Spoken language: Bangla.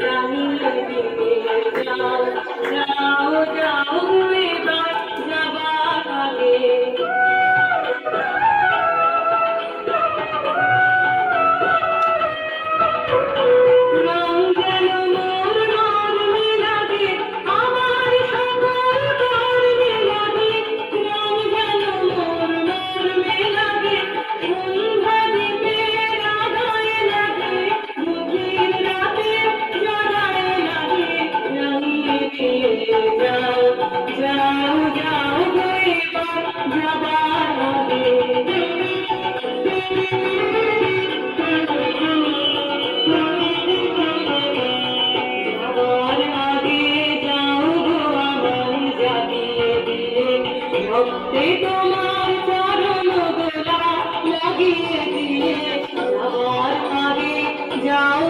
Thank you. ভক্তি তোমার চরণ লাগিয়ে দিয়ে যাও